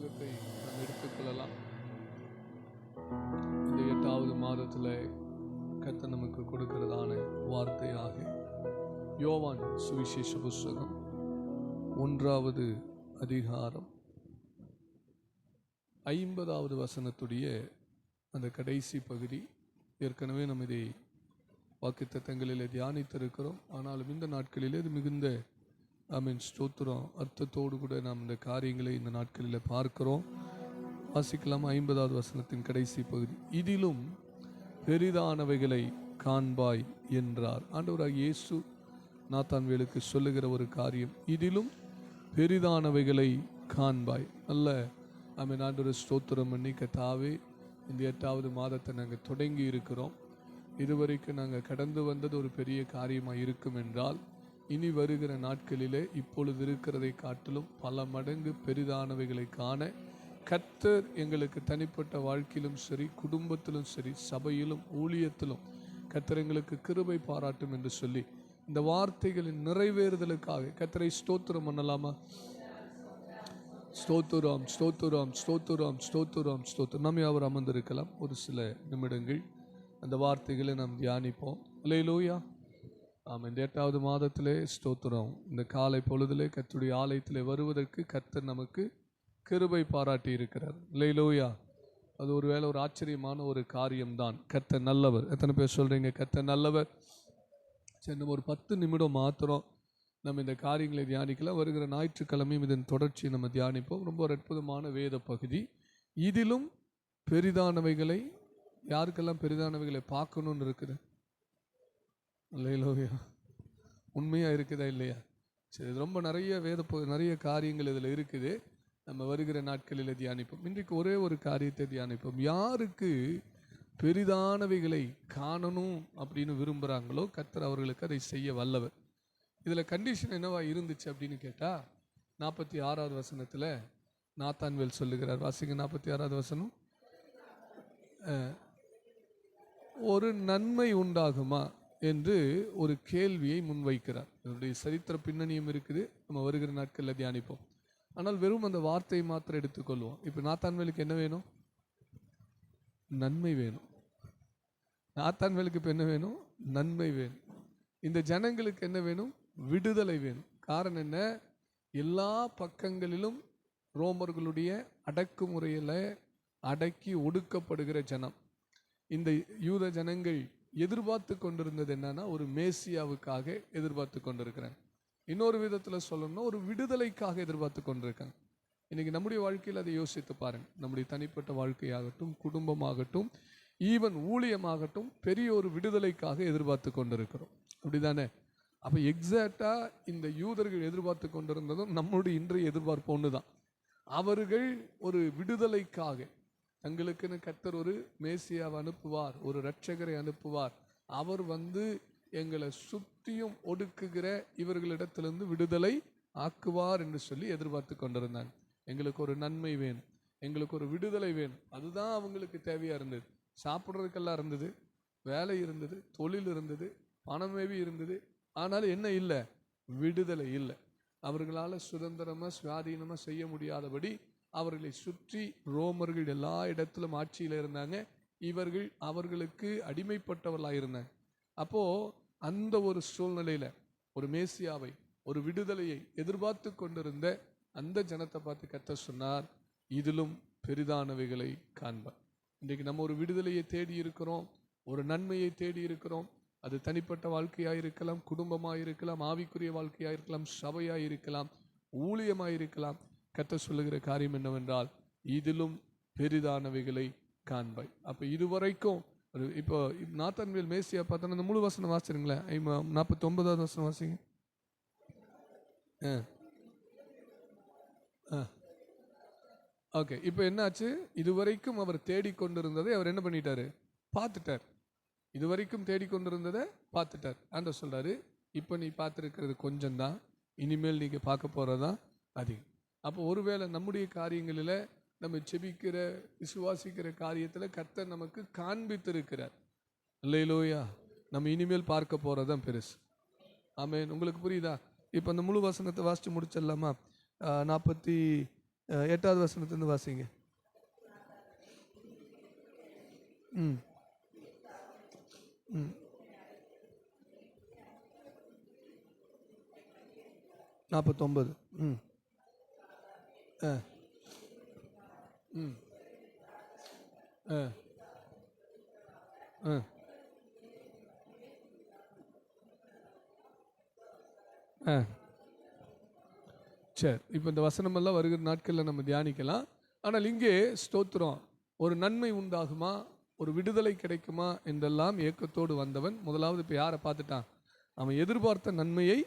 புஸ்தகத்தை நாம் எடுத்துக்கொள்ளலாம். இந்த எட்டாவது மாதத்தில் கத்த நமக்கு கொடுக்கிறதான வார்த்தையாக யோவான் சுவிசேஷ புஸ்தகம் ஒன்றாவது அதிகாரம் ஐம்பதாவது வசனத்துடைய அந்த கடைசி பகுதி. ஏற்கனவே நம்ம இதை வாக்குத்தத்தங்களிலே தியானித்திருக்கிறோம். ஆனாலும் இந்த நாட்களிலே இது மிகுந்த ஆமீன். ஸ்தோத்திரம். அர்த்தத்தோடு கூட நாம் இந்த காரியங்களை இந்த நாட்களில் பார்க்கிறோம். வாசிக்கலாம் ஐம்பதாவது வசனத்தின் கடைசி பகுதி. இதிலும் பெரிதானவைகளை காண்பாய் என்றார். ஆண்டவராக இயேசு நாத்தான்வேலுக்கு சொல்லுகிற ஒரு காரியம். இதிலும் பெரிதானவைகளை காண்பாய். நல்ல ஆமீன் ஆண்டவர் ஸ்தோத்திரம் பண்ணி கத்தாவே இந்த எட்டாவது மாதத்தை நாங்கள் தொடங்கி இருக்கிறோம். இதுவரைக்கும் நாங்கள் கடந்து வந்தது ஒரு பெரிய காரியமாக இருக்கும் என்றால் இனி வருகிற நாட்களிலே இப்பொழுது இருக்கிறதை காட்டிலும் பல மடங்கு பெரிதானவைகளை காண கர்த்தர் எங்களுக்கு தனிப்பட்ட வாழ்க்கையிலும் சரி குடும்பத்திலும் சரி சபையிலும் ஊழியத்திலும் கர்த்தர் எங்களுக்கு கிருபை பாராட்டும் என்று சொல்லி இந்த வார்த்தைகளின் நிறைவேறுதலுக்காக கர்த்தரை ஸ்தோத்திரம் பண்ணலாமா? ஸ்தோத்துராம் ஸ்தோத்துராம் ஸ்தோத்துராம் ஸ்தோத்துராம் ஸ்தோத்திரம். நம்ம அவர் அமர்ந்திருக்கலாம்? ஒரு சில நிமிடங்கள். அந்த வார்த்தைகளை நாம் தியானிப்போம். இல்லையிலோயா ஆமாம் இந்த எட்டாவது மாதத்திலே ஸ்தோத்திரம். இந்த காலை பொழுதிலே கத்துடைய ஆலயத்திலே வருவதற்கு கர்த்தர் நமக்கு கிருபை பாராட்டி இருக்கிறார். இல்லையிலூயா அது ஒரு வேளை ஒரு ஆச்சரியமான ஒரு காரியம்தான். கர்த்தர் நல்லவர். எத்தனை பேர் சொல்கிறீங்க கர்த்தர் நல்லவர். சரி நம்ம ஒரு பத்து நிமிடம் மாத்திரம் நம்ம இந்த காரியங்களை தியானிக்கலாம். வருகிற ஞாயிற்றுக்கிழமையும் இதன் தொடர்ச்சியை நம்ம தியானிப்போம். ரொம்ப ஒரு அற்புதமான வேத பகுதி. இதிலும் பெரிதானவைகளை யாருக்கெல்லாம் பெரிதானவைகளை பார்க்கணுன்னு இருக்குது? இல்லையிலோயா உண்மையாக இருக்குதா இல்லையா? சரி ரொம்ப நிறைய வேத நிறைய காரியங்கள் இதில் இருக்குது. நம்ம வருகிற நாட்களில் தியானிப்போம். இன்றைக்கு ஒரே ஒரு காரியத்தை தியானிப்போம். யாருக்கு பெரிதானவைகளை காணணும் அப்படின்னு விரும்புகிறாங்களோ கத்தர் அவர்களுக்கு அதை செய்ய வல்லவர். இதில் கண்டிஷன் என்னவா இருந்துச்சு அப்படின்னு கேட்டால் நாற்பத்தி ஆறாவது வசனத்தில் நாத்தான்வேல் சொல்லுகிறார். வாசிங்க நாற்பத்தி ஆறாவது வசனம். ஒரு நன்மை உண்டாகுமா? என்று ஒரு கேள்வியை முன்வைக்கிறார். இதனுடைய சரித்திர பின்னணியும் இருக்குது. நம்ம வருகிற நாட்களில் தியானிப்போம். ஆனால் வெறும் அந்த வார்த்தையை மாத்திரம் எடுத்துக்கொள்வோம். இப்போ நாத்தான்வேலுக்கு என்ன வேணும்? நன்மை வேணும். நாத்தான்வேலுக்கு இப்போ என்ன வேணும்? நன்மை வேணும். இந்த ஜனங்களுக்கு என்ன வேணும்? விடுதலை வேணும். காரணம் என்ன? எல்லா பக்கங்களிலும் ரோமர்களுடைய அடக்குமுறையில் அடக்கி ஒடுக்கப்படுகிற ஜனம். இந்த யூத ஜனங்கள் எதிர்பார்த்து கொண்டிருந்தது என்னன்னா ஒரு மேசியாவுக்காக எதிர்பார்த்து கொண்டிருக்கிறேன். இன்னொரு விதத்தில் சொல்லணும்னா ஒரு விடுதலைக்காக எதிர்பார்த்து கொண்டிருக்கேன் இன்னைக்கு நம்முடைய வாழ்க்கையில் அதை யோசித்து பாருங்கள் நம்முடைய தனிப்பட்ட வாழ்க்கையாகட்டும் குடும்பமாகட்டும் ஈவன் ஊழியமாகட்டும் பெரிய ஒரு விடுதலைக்காக எதிர்பார்த்து கொண்டிருக்கிறோம். அப்படிதானே? அப்போ எக்ஸாக்டாக இந்த யூதர்கள் எதிர்பார்த்து கொண்டிருந்ததும் நம்முடைய இன்றைய எதிர்பார்ப்பு ஒன்று தான் அவர்கள் ஒரு விடுதலைக்காக தங்களுக்குன்னு கர்த்தர் ஒரு மேசியாவை அனுப்புவார் ஒரு ரட்சகரை அனுப்புவார். அவர் வந்து எங்களை சுத்தியும் ஒடுக்குகிற இவர்களிடத்திலிருந்து விடுதலை ஆக்குவார் என்று சொல்லி எதிர்பார்த்து கொண்டிருந்தாங்க எங்களுக்கு ஒரு நன்மை வேணும் எங்களுக்கு ஒரு விடுதலை வேணும். அதுதான் அவங்களுக்கு தேவையாக இருந்தது. சாப்பிட்றதுக்கெல்லாம் இருந்தது வேலை இருந்தது தொழில் இருந்தது பணமேவி இருந்தது. ஆனால் என்ன இல்லை? விடுதலை இல்லை. அவர்களால் சுதந்திரமாக சுவாதீனமாக செய்ய முடியாதபடி அவர்களை சுற்றி ரோமர்கள் எல்லா இடத்திலும் ஆட்சியில் இருந்தாங்க. இவர்கள் அவர்களுக்கு அடிமைப்பட்டவர்களாக இருந்தாங்க அப்போது அந்த ஒரு சூழ்நிலையில் ஒரு மேசியாவை ஒரு விடுதலையை எதிர்பார்த்து கொண்டிருந்த அந்த ஜனத்தை பார்த்து கத்த சொன்னார் இதிலும் பெரிதானவைகளை காண்பார் இன்றைக்கு நம்ம ஒரு விடுதலையை தேடி இருக்கிறோம் ஒரு நன்மையை தேடி இருக்கிறோம். அது தனிப்பட்ட வாழ்க்கையாக இருக்கலாம் குடும்பமாக இருக்கலாம் ஆவிக்குரிய வாழ்க்கையாக இருக்கலாம் சபையாக இருக்கலாம் ஊழியமாக இருக்கலாம் கத்த சொல்லுகிற காரியம் என்னவென்றால் இதிலும் பெரிதானவைகளை காண்பாய் அப்போ இதுவரைக்கும் ஒரு இப்போ நாத்தன்வேல் மேசியா பார்த்தோன்னா இந்த முழு வசனம் வாசிருங்களேன் ஐம்பா நாற்பத்தி ஒன்பதாவது வசனம் வாசிங்க. ஆ. ஆ. ஓகே இப்போ என்னாச்சு? இதுவரைக்கும் அவர் தேடிக்கொண்டிருந்ததை அவர் என்ன பண்ணிட்டாரு? பார்த்துட்டார். இதுவரைக்கும் தேடிக்கொண்டிருந்ததை பார்த்துட்டார். ஆண்ட சொல்கிறாரு இப்போ நீ பார்த்துருக்கிறது கொஞ்சம் தான் இனிமேல் நீங்கள் பார்க்க போகிறதா அதிகம். அப்போ ஒருவேளை நம்முடைய காரியங்களில் நம்ம செபிக்கிற விசுவாசிக்கிற காரியத்தில் கர்த்தர் நமக்கு காண்பித்திருக்கிறார். இல்லையிலோயா நம்ம இனிமேல் பார்க்க போகிறதான் பெருசு. ஆமேன். உங்களுக்கு புரியுதா? இப்போ அந்த முழு வசனத்தை வாசித்து முடிச்சிடலாமா? நாற்பத்தி எட்டாவது வசனத்துலேருந்து வாசிங்க. ம். ம். நாற்பத்தொம்பது ம். ஆ ம் ஆ ஆ ஆ சரி இப்போ இந்த வசனமெல்லாம் வருகிற நாட்களில் நம்ம தியானிக்கலாம். ஆனால் இங்கே ஸ்தோத்திரம். ஒரு நன்மை உண்டாகுமா? ஒரு விடுதலை கிடைக்குமா? என்றெல்லாம் ஏக்கத்தோடு வந்தவன் முதலாவது இப்போ யாரை பார்த்துட்டான்? அவன் எதிர்பார்த்த நன்மையை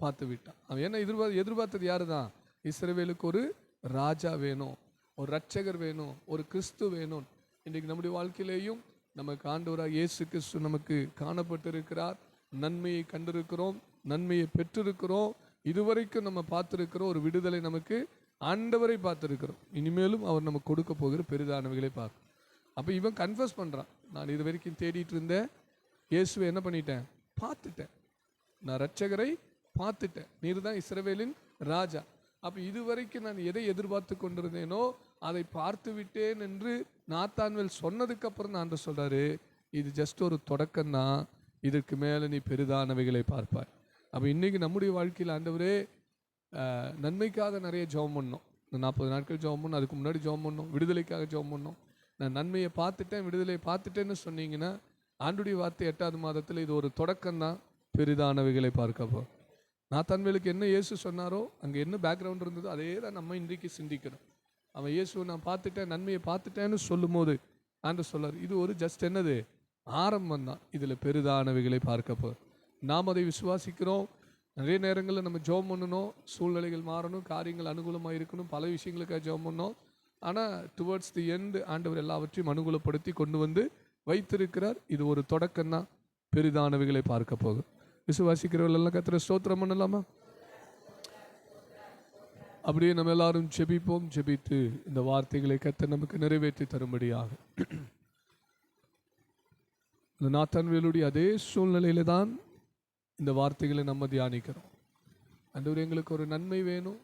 பார்த்து விட்டான் அவன் என்ன எதிர்பார்த்த எதிர்பார்த்தது யாரு தான் இஸ்ரவேலுக்கு ஒரு ராஜா வேணும் ஒரு ரட்சகர் வேணும் ஒரு கிறிஸ்து வேணும். இன்றைக்கு நம்முடைய வாழ்க்கையிலேயும் நமக்கு ஆண்டவராக இயேசு கிறிஸ்து நமக்கு காணப்பட்டிருக்கிறார். நன்மையை கண்டிருக்கிறோம் நன்மையை பெற்றிருக்கிறோம். இதுவரைக்கும் நம்ம பார்த்திருக்கிறோம் ஒரு விடுதலை நமக்கு ஆண்டவரை பார்த்துருக்கிறோம். இனிமேலும் அவர் நமக்கு கொடுக்க போகிற பெரிதானவைகளை பார்க்கும் அப்போ இவன் கன்ஃபர்ஸ் பண்ணுறான் நான் இது வரைக்கும் தேடிட்டு இருந்தேன். இயேசுவை என்ன பண்ணிட்டேன்? பார்த்துட்டேன். நான் ரட்சகரை பார்த்துட்டேன். நீர் தான் இஸ்ரவேலின் ராஜா. அப்போ இதுவரைக்கும் நான் எதை எதிர்பார்த்து கொண்டிருந்தேனோ அதை பார்த்து விட்டேன் என்று நாத்தான்வேல் சொன்னதுக்கப்புறம் நான் சொல்கிறாரு இது ஜஸ்ட் ஒரு தொடக்கம் தான் இதற்கு மேலே நீ பெரிதானவைகளை பார்ப்பாய். அப்போ இன்றைக்கி நம்முடைய வாழ்க்கையில் ஆண்டவரே நன்மைக்காக நிறைய ஜெபம் பண்ணோம். இந்த நாற்பது நாட்கள் ஜெபம் பண்ணோம் அதுக்கு முன்னாடி ஜெபம் பண்ணோம் விடுதலைக்காக ஜோம் பண்ணோம். நான் நன்மையை பார்த்துட்டேன் விடுதலையை பார்த்துட்டேன்னு சொன்னீங்கன்னா ஆண்டுடைய வார்த்தை எட்டாவது மாதத்தில் இது ஒரு தொடக்கம் தான் பெரிதானவைகளை பார்க்கப்போ நாத்தான்வேலுக்கு என்ன இயேசு சொன்னாரோ அங்கே என்ன பேக்ரவுண்ட் இருந்ததோ அதே தான் நம்ம இன்றைக்கு சிந்திக்கணும். அவன் இயேசுவை நான் பார்த்துட்டேன் நன்மையை பார்த்துட்டேன்னு சொல்லும் போது ஆண்டு சொல்லார் இது ஒரு ஜஸ்ட் என்னது? ஆரம்பம் தான். இதில் பெரிதானவைகளை பார்க்கப்போ நாம் அதை விசுவாசிக்கிறோம். நிறைய நேரங்களில் நம்ம ஜோம் பண்ணணும் சூழ்நிலைகள் மாறணும் காரியங்கள் அனுகூலமாக இருக்கணும் பல விஷயங்களுக்காக ஜோம் பண்ணோம். ஆனால் டுவர்ட்ஸ் தி எண்டு ஆண்டவர் எல்லாவற்றையும் அனுகூலப்படுத்தி கொண்டு வந்து வைத்திருக்கிறார். இது ஒரு தொடக்கம் தான் பெரிதானவைகளை பார்க்க போகும் விசுவாசிக்கிறவர்கள் எல்லாம் கத்திர ஸ்தோத்திரம் பண்ணலாமா? அப்படியே நம்ம எல்லாரும் ஜெபிப்போம் ஜெபித்து இந்த வார்த்தைகளை கத்த நமக்கு நிறைவேற்றி தரும்படியாக. இந்த நாத்தான்வேலுடைய அதே சூழ்நிலையில தான் இந்த வார்த்தைகளை நம்ம தியானிக்கிறோம். அந்தவர் எங்களுக்கு ஒரு நன்மை வேணும்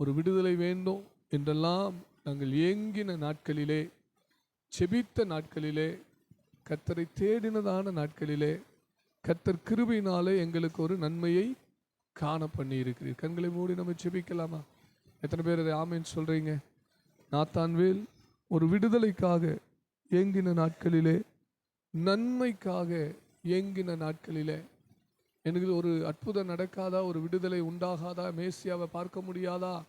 ஒரு விடுதலை வேண்டும் என்றெல்லாம் நாங்கள் ஏங்கின நாட்களிலே செபித்த நாட்களிலே கத்தரை தேடினதான நாட்களிலே கத்தர் கிருபையினாலே எங்களுக்கு ஒரு நன்மையை காண பண்ணி இருக்கிறீர் கண்களை மூடி நம்ம செபிக்கலாமா எத்தனை பேர் அதை ஆமைன்னு சொல்கிறீங்க நாத்தான்வேல் ஒரு விடுதலைக்காக ஏங்கின நாட்களிலே நன்மைக்காக ஏங்கின நாட்களிலே எனக்கு ஒரு அற்புதம் நடக்காதா? ஒரு விடுதலை உண்டாகாதா? மேசியாவை பார்க்க முடியாதா?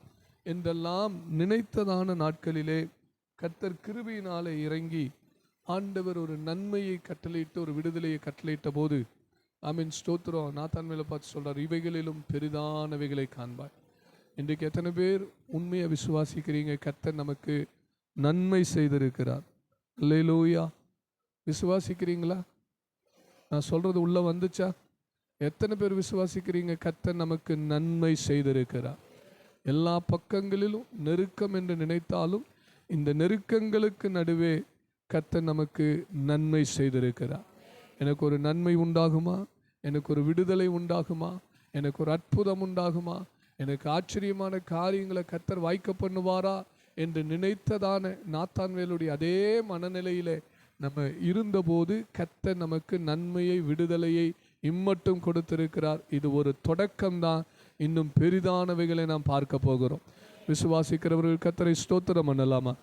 என்றெல்லாம் நினைத்ததான நாட்களிலே கர்த்தர் கிருபியினாலே இறங்கி ஆண்டவர் ஒரு நன்மையை கட்டளையிட்டு ஒரு விடுதலையை கட்டளையிட்ட போது ஆமீன் ஸ்தோத்திரம். நாத்தான் மேலே பார்த்து சொல்கிறார் இவைகளிலும் பெரிதானவைகளை காண்பாய். இன்றைக்கு எத்தனை பேர் உண்மையை விசுவாசிக்கிறீங்க? கர்த்தர் நமக்கு நன்மை செய்திருக்கிறார். அல்லேலூயா. விசுவாசிக்கிறீங்களா? நான் சொல்கிறது உள்ளே வந்துச்சா? எத்தனை பேர் விசுவாசிக்கிறீங்க? கர்த்தர் நமக்கு நன்மை செய்திருக்கிறார். எல்லா பக்கங்களிலும் நெருக்கம் என்று நினைத்தாலும் இந்த நெருக்கங்களுக்கு நடுவே கர்த்தர் நமக்கு நன்மை செய்திருக்கிறார். எனக்கு ஒரு நன்மை உண்டாகுமா? எனக்கு ஒரு விடுதலை உண்டாகுமா? எனக்கு ஒரு அற்புதம் உண்டாகுமா? எனக்கு ஆச்சரியமான காரியங்களை கத்தர் வாய்க்க பண்ணுவாரா? என்று நினைத்ததான நாத்தான்வேலுடைய அதே மனநிலையிலே நம்ம இருந்தபோது கத்தர் நமக்கு நன்மையை விடுதலையை இம்மட்டும் கொடுத்திருக்கிறார். இது ஒரு தொடக்கம்தான். இன்னும் பெரிதானவைகளை நாம் பார்க்க போகிறோம். விசுவாசிக்கிறவர்கள் கத்தரை ஸ்தோத்திரம் பண்ணலாமா?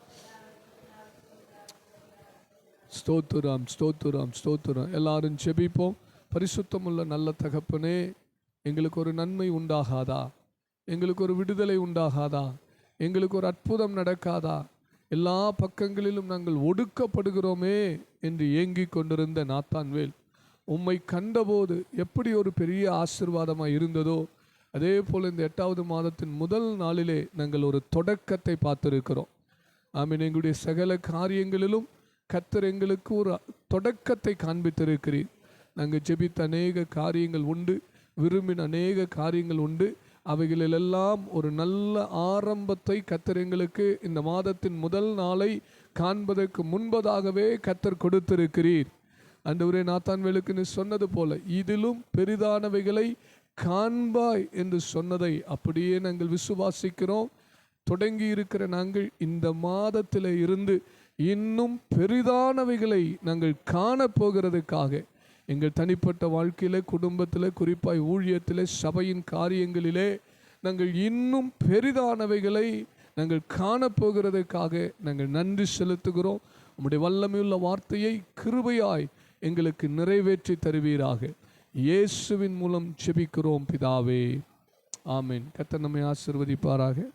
ஸ்தோத்துராம் ஸ்தோத்துராம் ஸ்தோத்துராம். எல்லாரும் செபிப்போம் பரிசுத்தமுள்ள நல்ல தகப்பனே எங்களுக்கு ஒரு நன்மை உண்டாகாதா? எங்களுக்கு ஒரு விடுதலை உண்டாகாதா? எங்களுக்கு ஒரு அற்புதம் நடக்காதா? எல்லா பக்கங்களிலும் நாங்கள் ஒடுக்கப்படுகிறோமே என்று ஏங்கிக் கொண்டிருந்த நாத்தான்வேல் உம்மை கண்டபோது எப்படி ஒரு பெரிய ஆசிர்வாதமாக இருந்ததோ அதே போல் இந்த எட்டாவது மாதத்தின் முதல் நாளிலே நாங்கள் ஒரு தொடக்கத்தை பார்த்துருக்கிறோம். ஆமீன். எங்களுடைய சகல காரியங்களிலும் கத்தர் எங்களுக்கு ஒரு தொடக்கத்தை காண்பித்திருக்கிறீர். நாங்கள் ஜெபித்த அநேக காரியங்கள் உண்டு விரும்பின அநேக காரியங்கள் உண்டு. அவைகளிலெல்லாம் ஒரு நல்ல ஆரம்பத்தை கத்தர் எங்களுக்கு இந்த மாதத்தின் முதல் நாளை காண்பதற்கு முன்பதாகவே கத்தர் கொடுத்திருக்கிறீர். அண்டவரே நாத்தான்வேலுக்கு நீ சொன்னது போல இதிலும் பெரிதானவைகளை காண்பாய் என்று சொன்னதை அப்படியே நாங்கள் விசுவாசிக்கிறோம். தொடங்கி இருக்கிற நாங்கள் இந்த மாதத்தில் இருந்து இன்னும் பெரிதானவைகளை நாங்கள் காணப்போகிறதுக்காக எங்கள் தனிப்பட்ட வாழ்க்கையில் குடும்பத்தில் குறிப்பாய் ஊழியத்தில் சபையின் காரியங்களிலே நாங்கள் இன்னும் பெரிதானவைகளை நாங்கள் காணப்போகிறதுக்காக நாங்கள் நன்றி செலுத்துகிறோம். உம்முடைய வல்லமையுள்ள வார்த்தையை கிருபையாய் எங்களுக்கு நிறைவேற்றி தருவீராக. இயேசுவின் மூலம் செபிக்கிறோம் பிதாவே. ஆமீன். கர்த்தர் நம்மை ஆசிர்வதிப்பாராக.